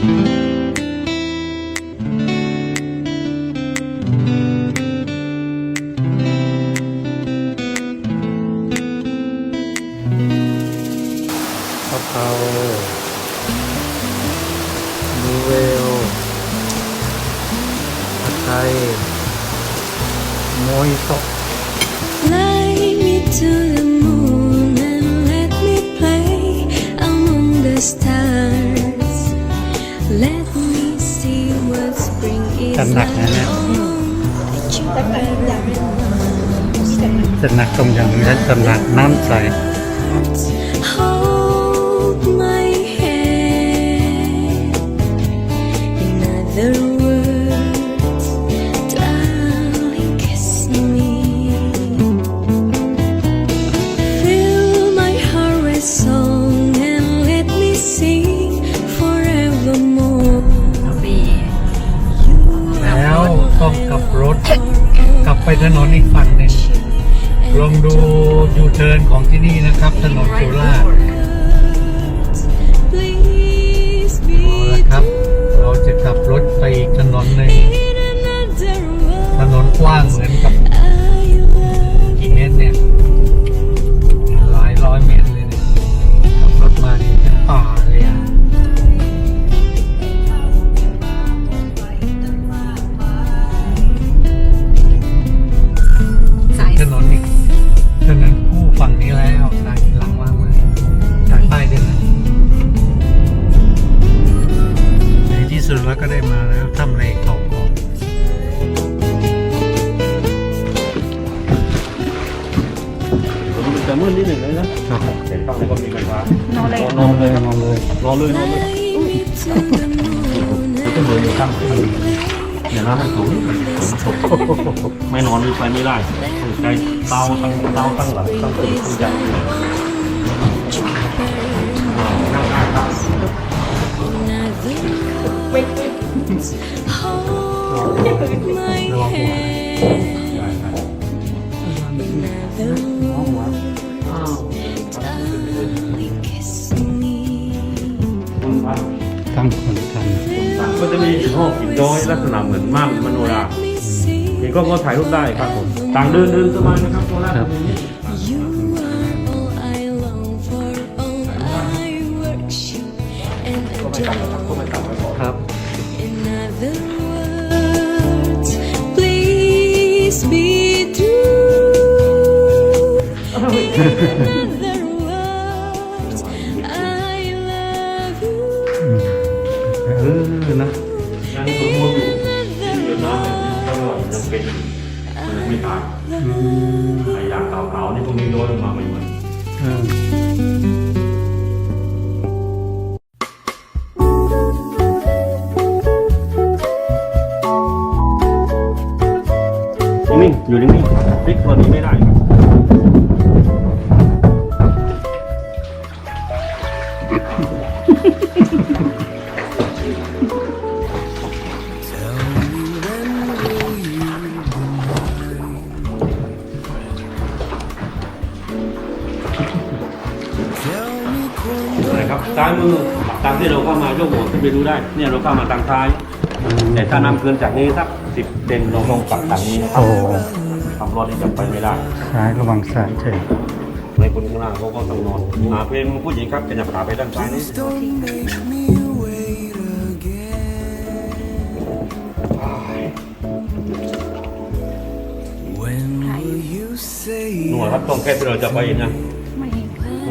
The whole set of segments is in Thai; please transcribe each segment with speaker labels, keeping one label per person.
Speaker 1: ก จัดหนักนะเนี่ยจะหนักตรงอย่างนี้จะหนักน้ำใส
Speaker 2: Hold my hand. In other
Speaker 1: กลับไปถนนอีกฝั่งหนึ่งลองดูยูเทิร์นของที่นี่นะครับ ถนนสุราษฎร์
Speaker 2: Please
Speaker 1: เอาละ
Speaker 2: be
Speaker 1: ครับ เราจะขับรถไปอีกถนนหนึ่ง
Speaker 2: in another
Speaker 1: ถ
Speaker 2: world.
Speaker 1: นนกว้างเหมือนกับ ใจ
Speaker 3: เตา มีกล้องก็ถ่ายรูปได้ครับผมต่างเดินเดินสบายนะครับโซล่า
Speaker 2: you are all I long for, all I worship and adore. ำ
Speaker 1: ครับ
Speaker 2: In other words, please be true.
Speaker 3: ตายไออย่างเก่าๆนี่พวกนี้โยนมาใหม่
Speaker 1: เออ
Speaker 3: ๆนิ่งอยู่นิ่งๆพลิกตัวนี้ไม่ได้ครับ นไปดูได้ เนี่ยเราเข้ามาทางซ้าย แต่ถ้านำเกินจากนี้สักสิบเซนเราลงกลับทางนี้นะครับ
Speaker 1: โอ้
Speaker 3: ขับรถนี่จะไปไม่ได้
Speaker 1: ซ้ายระวังซ้ายเฉย
Speaker 3: ในคนข้างหน้าเขาก็ต้องนอนหาเพลงผู้หญิงครับขยับขาไปด้านซ้ายนี่หน่วยครับตรงแค่ที่เราจะไปนะ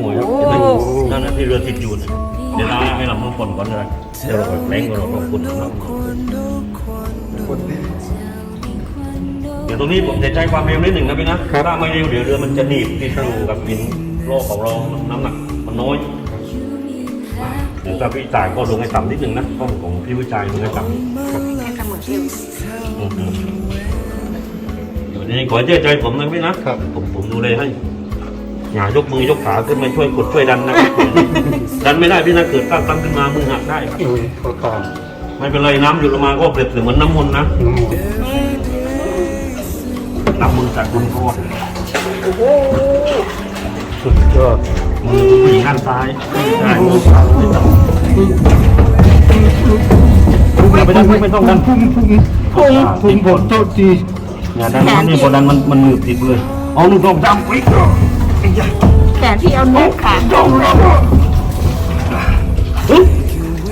Speaker 3: หน่วยครับเห็นไหมนั่นนะที่เรือติดอยู่นะเดี๋ยวเราให้เรามาคนก่อนเลยเดี๋ยวเราไปแปลงเราต้องคนนะเดี๋ยวตรงนี้ผมจะใช้ความเร็วนิดหนึ่งนะพี่นะถ้าไม่เร็วเดี๋ยวเรือมันจะหนีบติดอยู่กับหินโลกของเราน้ำหนักมันน้อยเดี๋ยวถ้าพี่จ่ายก็ลงให้ต่ำนิดหนึ่งนะกล้องของพี่วิจัยลงให้ต่ำครับอืมเดี๋ยวนี้ขอเชื่อใจผมนะพี่นะครับผมผมดูเลยให้ อย่ายกมือยกขาขึ้นมาช่วยกดช่วยดันนะครับดันไม่ได้พี่นะเกิดตั้งตั้งขึ้นมามือหักได้ครับ
Speaker 1: อุ้ยเขาตาม
Speaker 3: ไม่เป็นไรน้ำหยุดลงมาก็เปรียบเสมือนน้ำมนต์นะ
Speaker 1: น้ำมัน
Speaker 3: นับมือจากบุญครว
Speaker 1: สุดยอด
Speaker 3: มือผู้หญิงด้านซ้ายใช่มือขวาไม่ต้องไม่ต้องดัน
Speaker 2: พุ่งพุ่งพุ่งพุ่งผมโทษที
Speaker 3: อย่าดันมันนี่พอดันมันมันหนืดติดเลยเอาหนึ่งสองสามวิ่งไอ้ยา
Speaker 4: แขนพี่เอาเนื้อขา
Speaker 3: เฮ้ย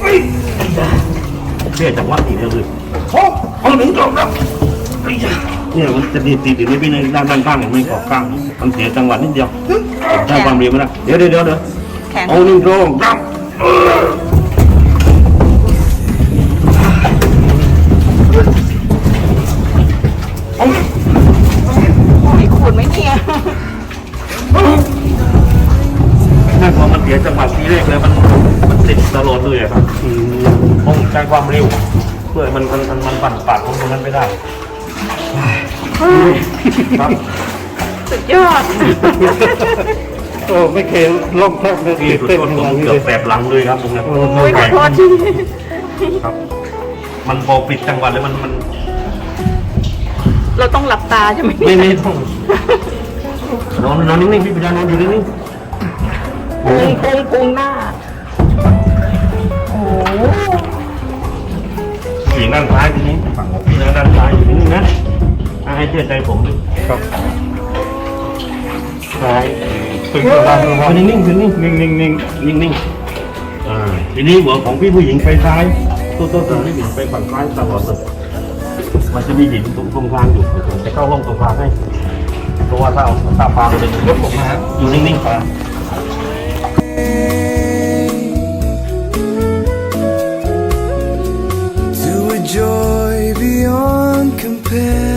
Speaker 3: เฮ้ยไอ้ยาเชื่อจังหวะติดเลยเอาหนึ่งสองสามไอ้ยาเนี่ยมันจะติดติดอยู่ในพี่ในด้านด้านข้างไม่ขอบข้างมันเสียจังหวะนิดเดียวใช้ความเร็วไม่ได้เดี๋ยวเดี๋ยวเดี๋ยวเอาหนึ่งสองสาม
Speaker 4: มีขูดไหมเนี่ย
Speaker 3: นั่นพอมันเสียจังหวะทีแรกเลยมันมันติดตลอดเลยอะครับต้องใช้ความเร็ว เพื่อให้มันมันมันมันปั่นปาดของตรงนั้นไม่ได้ครับ
Speaker 4: สุดยอด
Speaker 2: โอ้ไม่เคยล่องแทบเลย
Speaker 3: ที่สุด
Speaker 2: เต้น
Speaker 3: ก็
Speaker 2: ข
Speaker 3: ตร
Speaker 2: นาด
Speaker 3: ง
Speaker 2: นี้
Speaker 3: เกื
Speaker 2: เล
Speaker 3: อบ
Speaker 2: ย
Speaker 3: แสบหลังเลยครับตรงนั้น
Speaker 2: โอ้
Speaker 4: โอ้ยขอโทษที
Speaker 3: ครับ มันพอปิดจังหวะเลยมันมัน
Speaker 4: เราต้องหลับตาใช่ไหม
Speaker 3: ไม่ไม่ต้องนอนนอนนิ่งๆพี่ปัญญานอนอยู่นิ่ง
Speaker 4: พุงพุงพุงหน้า
Speaker 3: ๆผีด้านซ้ายทีนี้ฝั่งผมพี่ด้านซ้ายอยู่นิ่งๆนะให้เชื่อใจผมด้วย
Speaker 2: ครับซ้ายตึงกระดานระวั
Speaker 3: เอา
Speaker 2: ง
Speaker 3: นิ่งๆคือนิ่ง
Speaker 2: นิ่งนิ่งนิ่ง
Speaker 3: นิ่งๆอ่าทีนี้หัวของพี่ผู้หญิงไปซ้ายตัวตัวตัวพี่ผู้หญิงไปฝั่งซ้ายตลอดเลยมันจะมีหินตรงตรงกลางอยู่ผมจะเข้าร่องตรงกลางให้เพราะว่าถ้าเอาตาปลาไปเลยยกผมมาอยู่นิ่งๆก่อน
Speaker 2: prepare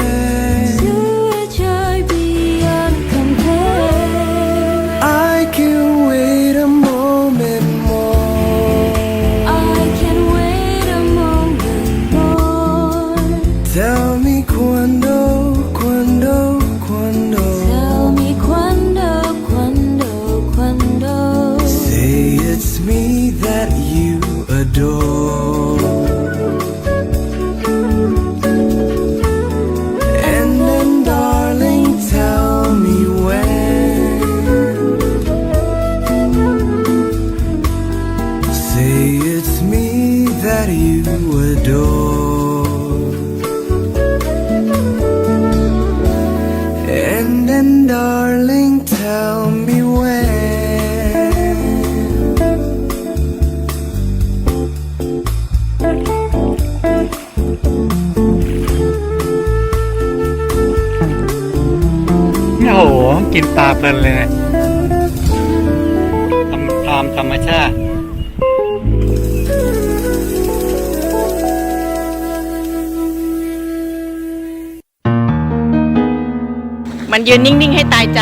Speaker 2: กินตาเพลินเลยนะทำตามธรรมชาติ
Speaker 4: มันยืนนิ่ง ๆ ให้ตายใจ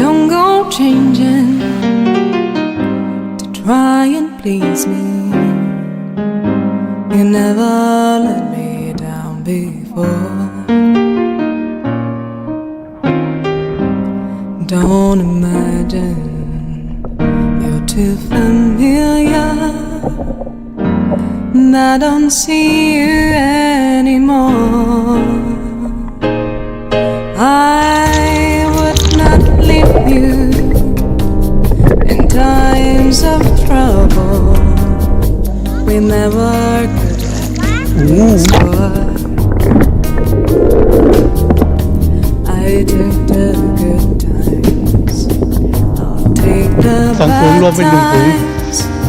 Speaker 5: Don't go changing to try and please me. You never let me down before. Don't imagine you're too familiar. And I don't see you anymore. I would not leave you in times of trouble. We never could have score.
Speaker 2: สองฝูงรวมเป็นหนึ่งฝูง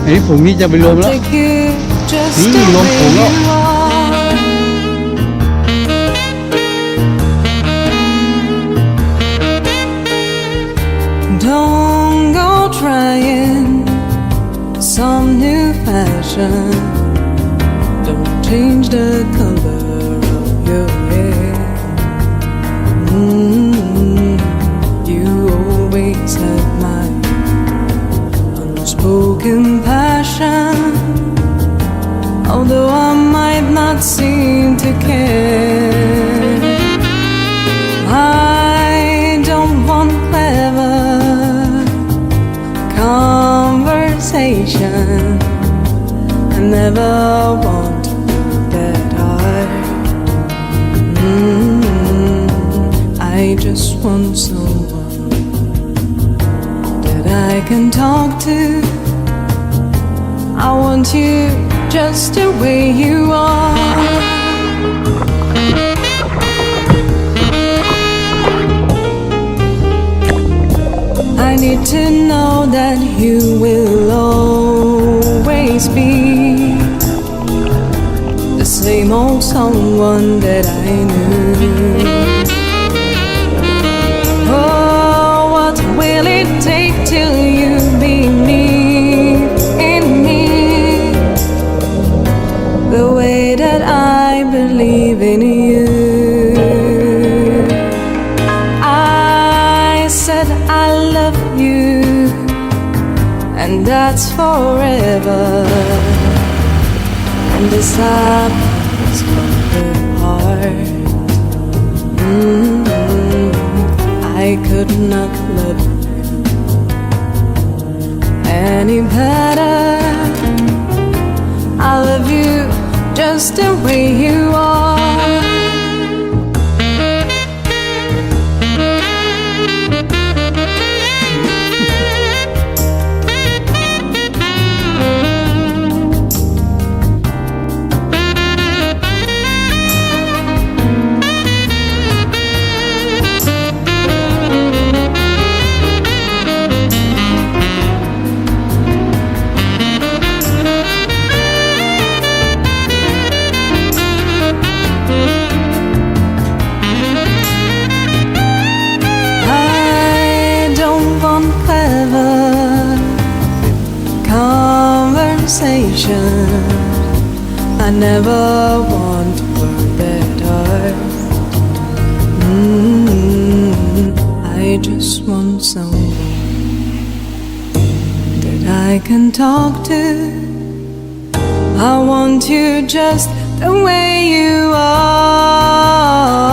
Speaker 2: อ้ฝูงนี้จะไปรวมแล้ว
Speaker 5: นี่รวมฝูงแล้ว always have my unspoken passion. Although I might not seem to care, I don't want clever conversation. I never want get hard. Mm, I just want someone that I can talk to. I want you just the way you are. I need to know that you will always be the same old someone that I knew. And the sadness from the heart. Mm, I could not love you any better. I love you just the way you are. Just want someone that I can talk to. I want you just the way you are.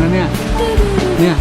Speaker 2: นะเนี่ย เนี่ย